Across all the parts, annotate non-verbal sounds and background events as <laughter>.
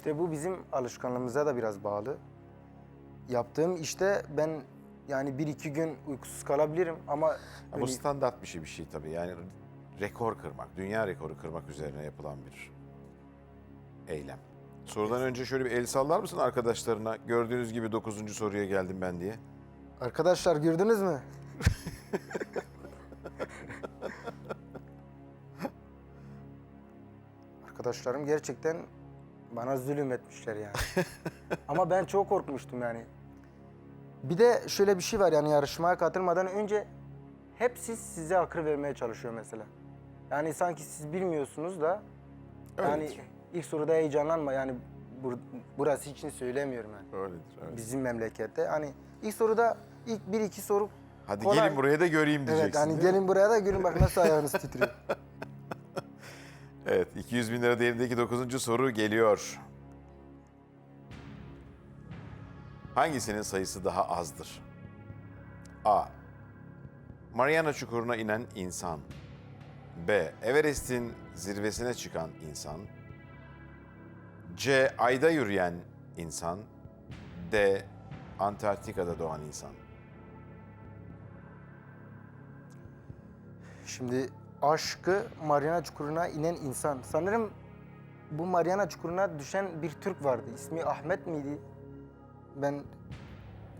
İşte bu bizim alışkanlığımıza da biraz bağlı. Yaptığım işte ben yani bir iki gün uykusuz kalabilirim ama böyle- bu standart bir şey bir şey tabii. Yani rekor kırmak, dünya rekoru kırmak üzerine yapılan bir eylem. Sorudan önce şöyle bir el sallar mısın arkadaşlarına? Gördüğünüz gibi 9. soruya geldim ben diye. Arkadaşlar gördünüz mü? <laughs> Arkadaşlarım gerçekten bana zulüm etmişler yani. <laughs> Ama ben çok korkmuştum yani. Bir de şöyle bir şey var yani yarışmaya katılmadan önce hepsi size akıl vermeye çalışıyor mesela. Yani sanki siz bilmiyorsunuz da yani Öyledir. ilk soruda heyecanlanma yani bur- burası için söylemiyorum yani Öyledir. öyledir. bizim memlekette. Hani ilk soruda ilk bir iki soru Hadi kolay. gelin buraya da göreyim diyeceksin. Evet hani mi? gelin buraya da görün bak nasıl ayağınız titriyor. <laughs> Evet 200 bin lira değerindeki 9. soru geliyor. Hangisinin sayısı daha azdır? A. Mariana Çukuru'na inen insan. B. Everest'in zirvesine çıkan insan. C. Ayda yürüyen insan. D. Antarktika'da doğan insan. Şimdi aşkı Mariana Çukuru'na inen insan. Sanırım bu Mariana Çukuru'na düşen bir Türk vardı. İsmi Ahmet miydi? Ben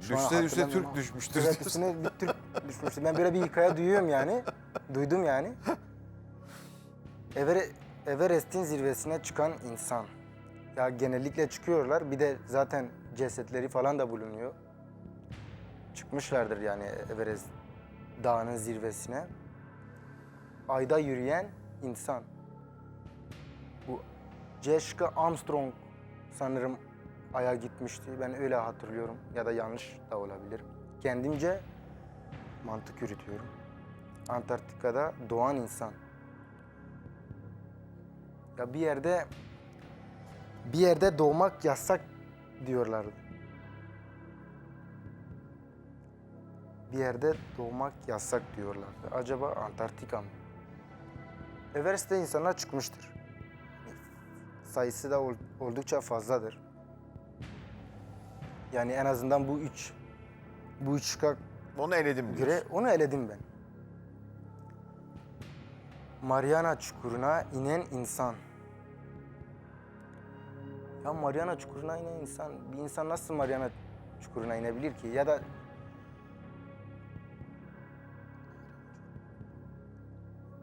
şu an Düşse düşse hatırlamıyorum Türk ama. düşmüştür. Evet üstüne bir Türk düşmüştü. Ben böyle bir hikaye duyuyorum yani. Duydum yani. Evere, Everest'in zirvesine çıkan insan. Ya genellikle çıkıyorlar. Bir de zaten cesetleri falan da bulunuyor. Çıkmışlardır yani Everest dağının zirvesine. Ayda yürüyen insan. Bu Jessica Armstrong sanırım Ay'a gitmişti. Ben öyle hatırlıyorum. Ya da yanlış da olabilir. Kendimce mantık yürütüyorum. Antarktika'da doğan insan. Ya bir yerde bir yerde doğmak yasak diyorlardı. Bir yerde doğmak yasak diyorlardı. Acaba Antarktika mı? Everest'te insanlar çıkmıştır. Sayısı da ol- oldukça fazladır. Yani en azından bu üç bu üç şıkka Onu eledim diyorsun. göre onu eledim ben. Mariana Çukuru'na inen insan. Ya Mariana Çukuru'na inen insan, bir insan nasıl Mariana Çukuru'na inebilir ki? Ya da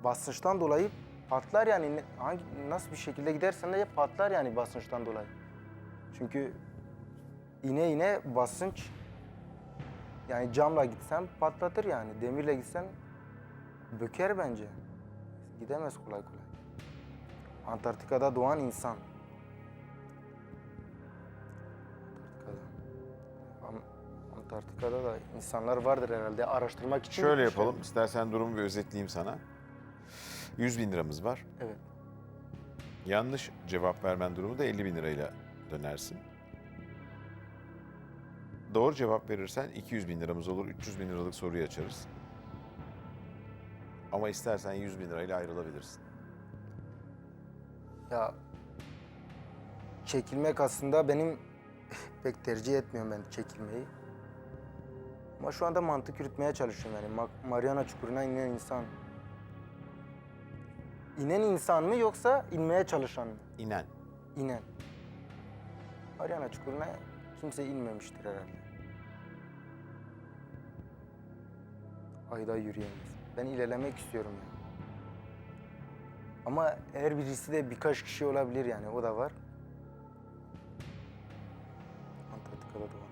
basınçtan dolayı patlar yani hangi nasıl bir şekilde gidersen de patlar yani basınçtan dolayı. Çünkü ine ine basınç yani camla gitsen patlatır yani. Demirle gitsen böker bence. Gidemez kolay kolay. Antarktika'da doğan insan. Antarktika'da. Antarktika'da da insanlar vardır herhalde araştırmak için. Şöyle gitmişler. yapalım. İstersen durumu bir özetleyeyim sana. 100 bin liramız var. Evet. Yanlış cevap vermen durumu da 50 bin lirayla dönersin. Doğru cevap verirsen 200 bin liramız olur. 300 bin liralık soruyu açarız. Ama istersen 100 bin lirayla ayrılabilirsin. Ya çekilmek aslında benim <laughs> pek tercih etmiyorum ben çekilmeyi. Ama şu anda mantık yürütmeye çalışıyorum yani. Ma- Mariana Çukuru'na inen insan. İnen insan mı yoksa inmeye çalışan mı? İnen. İnen. Mariana Çukuru'na kimse inmemiştir herhalde. Ayda yürüyen insan. Ben ilerlemek istiyorum yani. Ama her birisi de birkaç kişi olabilir yani o da var. Antarktika'da doğan insan.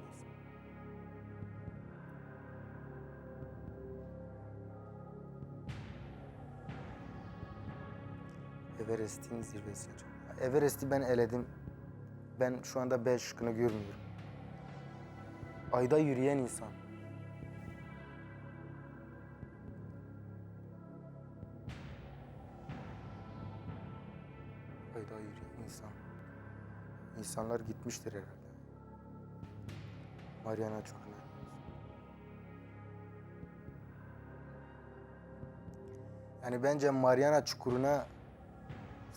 Everest'in zirvesine çık- Everest'i ben eledim. Ben şu anda B şıkkını görmüyorum. Ayda yürüyen insan. Ayda yürüyen insan. İnsanlar gitmiştir herhalde. Mariana Çukuru'na. Yani bence Mariana Çukuru'na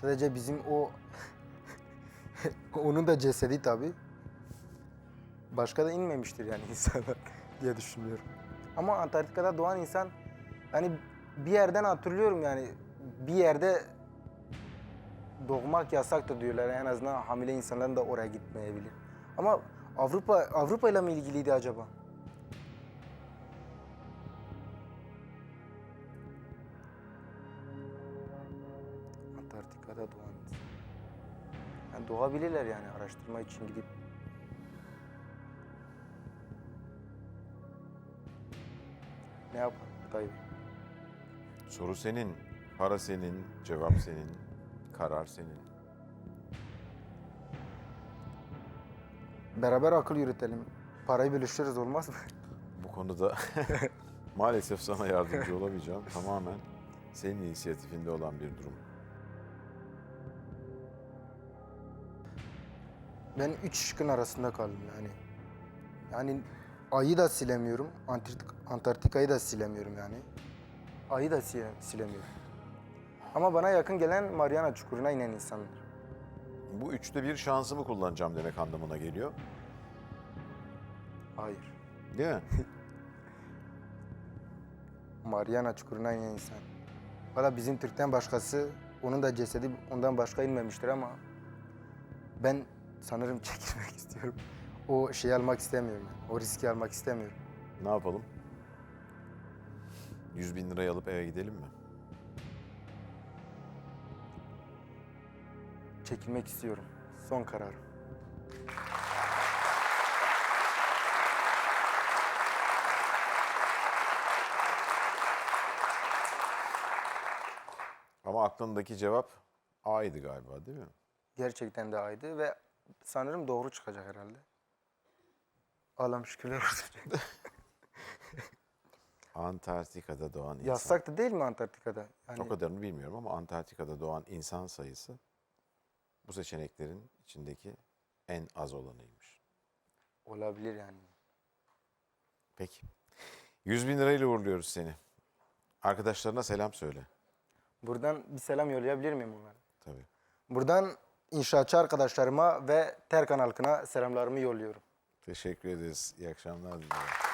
sadece bizim o <laughs> Onun da cesedi tabii. Başka da inmemiştir yani <laughs> insanlar diye düşünüyorum. Ama Antarktika'da doğan insan yani bir yerden hatırlıyorum yani bir yerde doğmak yasaktır diyorlar. En azından hamile insanların da oraya gitmeyebilir. Ama Avrupa Avrupa ile mi ilgiliydi acaba? Doğabilirler yani araştırma için gidip. Ne yapalım Tayyip? Soru senin, para senin, cevap senin, karar senin. Beraber akıl yürütelim. Parayı bölüşürüz olmaz mı? Bu konuda <laughs> maalesef sana yardımcı olamayacağım. Tamamen senin inisiyatifinde olan bir durum. Ben üç şıkkın arasında kaldım yani. Yani ayı da silemiyorum, Antarktik, Antarktika'yı da silemiyorum yani. Ayı da sile- silemiyorum. Ama bana yakın gelen Mariana Çukuru'na inen insanlar. Bu üçte bir şansımı kullanacağım demek anlamına geliyor. Hayır. Değil mi? <laughs> Mariana Çukuru'na inen insan. Valla bizim Türk'ten başkası, onun da cesedi ondan başka inmemiştir ama ben sanırım <laughs> çekilmek istiyorum. O şeyi almak istemiyorum. O riski almak istemiyorum. Ne yapalım? 100 bin lirayı alıp eve gidelim mi? Çekilmek istiyorum. Son kararım. Ama aklındaki cevap A'ydı galiba değil mi? Gerçekten de aydı ve sanırım doğru çıkacak herhalde. Allah'ım şükürler olsun. <laughs> Antarktika'da doğan insan. Yazsak da değil mi Antarktika'da? Yani O kadarını bilmiyorum ama Antarktika'da doğan insan sayısı bu seçeneklerin içindeki en az olanıymış. olabilir yani. Peki. 100 bin lirayla uğurluyoruz seni. Arkadaşlarına selam söyle. Buradan bir selam yollayabilir miyim onlara? Tabii. Buradan inşaatçı arkadaşlarıma ve Terkan halkına selamlarımı yolluyorum. Teşekkür ederiz. İyi akşamlar diliyorum.